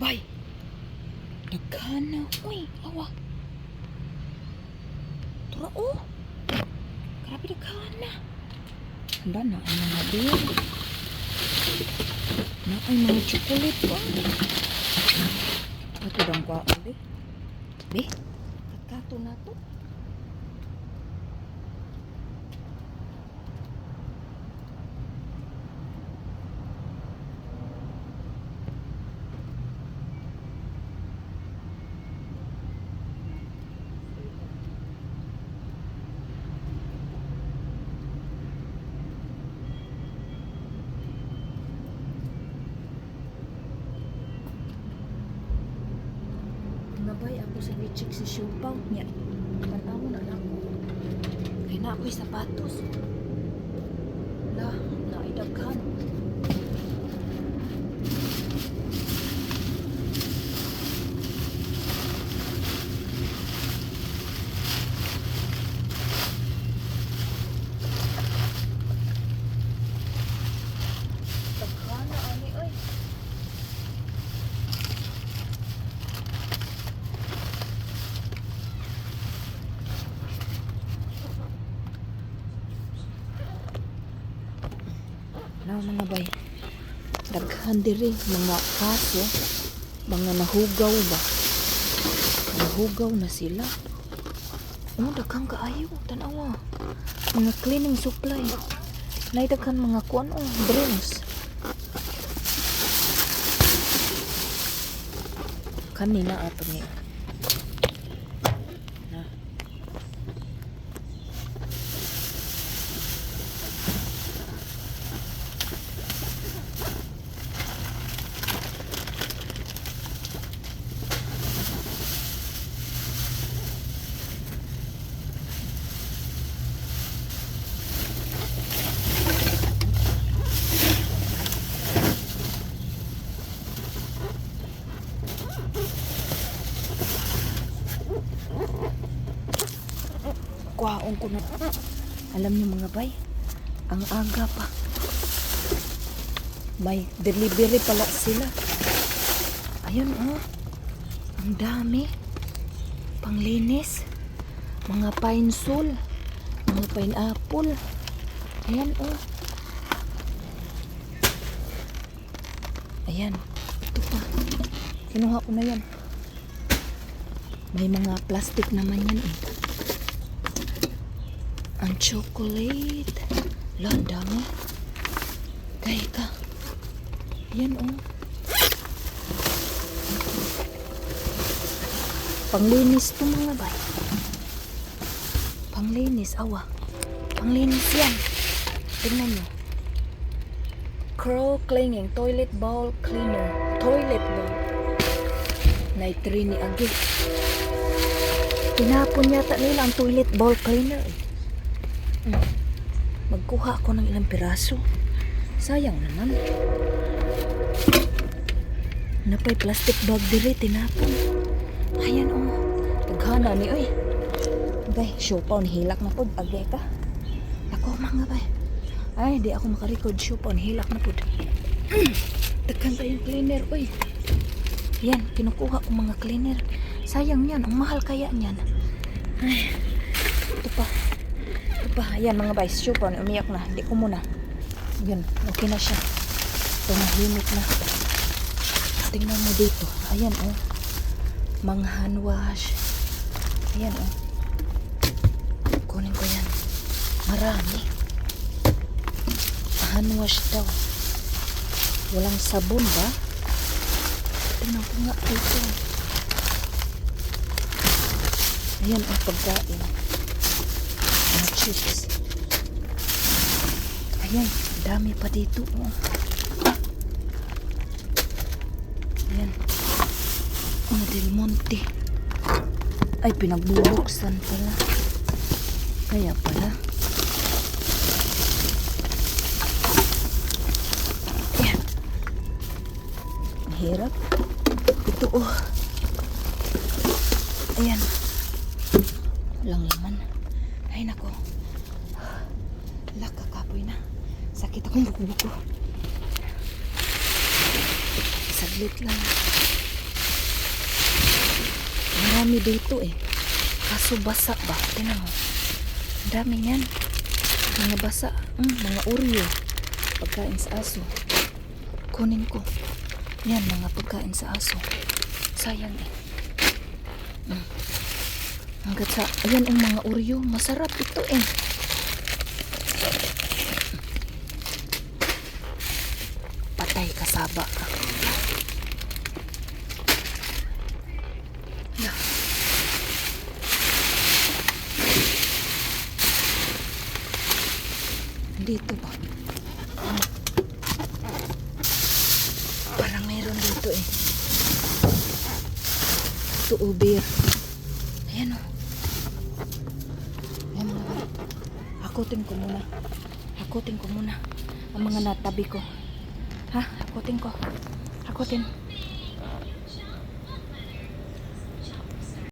Bay. Daghan na. Uy, awa. Tura, oh. Grabe daghan na. Handa na ang mga beer. Na ay mga chocolate pa. Ito dang kwa, be. Be, kakato na to. Nabay ako sa bichik si Siupaw niya. Panawo na lang ko. Kaya na ako'y sapatos. La, naidaghan. Daghan na ani oy. Na mga bay. Daghan diri mga kaso mga nahugaw ba. Nahugaw na sila. Oh, daghang kaayo tanawa. Mga cleaning supply. Nay daghan mga kuan oh, drinks. Kanina ato ni. Na. Kwaon ko na. Alam niyo mga bay, ang aga pa. May delivery pala sila. Ayun oh. Ang dami. Panglinis. Mga pine sol. Mga pineapple. Ayan oh. Ayan. Ito pa. Kinuha ko na yan. May mga plastic naman yan eh. Ang chocolate. La, ang dami. Kaya ka. Yan oh. Panglinis to mga bay. Panglinis, awa. Panglinis yan. Tingnan nyo. Crow clinging toilet bowl cleaner. Toilet bowl. Naitri ni Agi. Tinapon yata nila ang toilet bowl cleaner. eh. Hmm. Magkuha ako ng ilang piraso. Sayang naman. Napay plastic bag diri tinapon. Ayan oh. Taghana ni oy. Bay, show pa hilak na pod agay ka. Ako mga bay. Ay, di ako makarecord show pa hilak na pod. Daghan tayong cleaner oy. Yan, kinukuha ko mga cleaner. Sayang yan, ang mahal kaya niyan. Ay, ito pa. Pa, ayan mga show pa umiyak na. Di ko muna. Yan, okay na siya. Tumahimik na. Tingnan mo dito. Ayan oh. Mga hand wash. Ayan oh. Kunin ko yan. Marami. Hand wash daw. Walang sabon ba? Tingnan ko nga dito. Ayan ang pagkain. Mga chips. Ayan, dami pa dito. Oh. Ayan. Mga Del Monte. Ay, pinagbubuksan pala. Kaya pala. Ayan. Hirap. Ito oh. Ayan. Walang laman. Ay nako. Kapoy na. Sakit akong buko-buko. Saglit lang. Marami dito eh. Kaso basa ba? Tinan mo. Dami yan. Mga basa. Mm, mga Oreo. Pagkain sa aso. Kunin ko. Yan, mga pagkain sa aso. Sayang eh. Mm. Hanggat sa, ayan ang mga Oreo. Masarap ito eh. Dito ba? Parang meron dito eh. Ito ubir. Ayan o. Ayan mga. Hakutin ko muna. Hakutin ko muna. Ang mga natabi ko. Ha? Hakutin ko. Hakutin.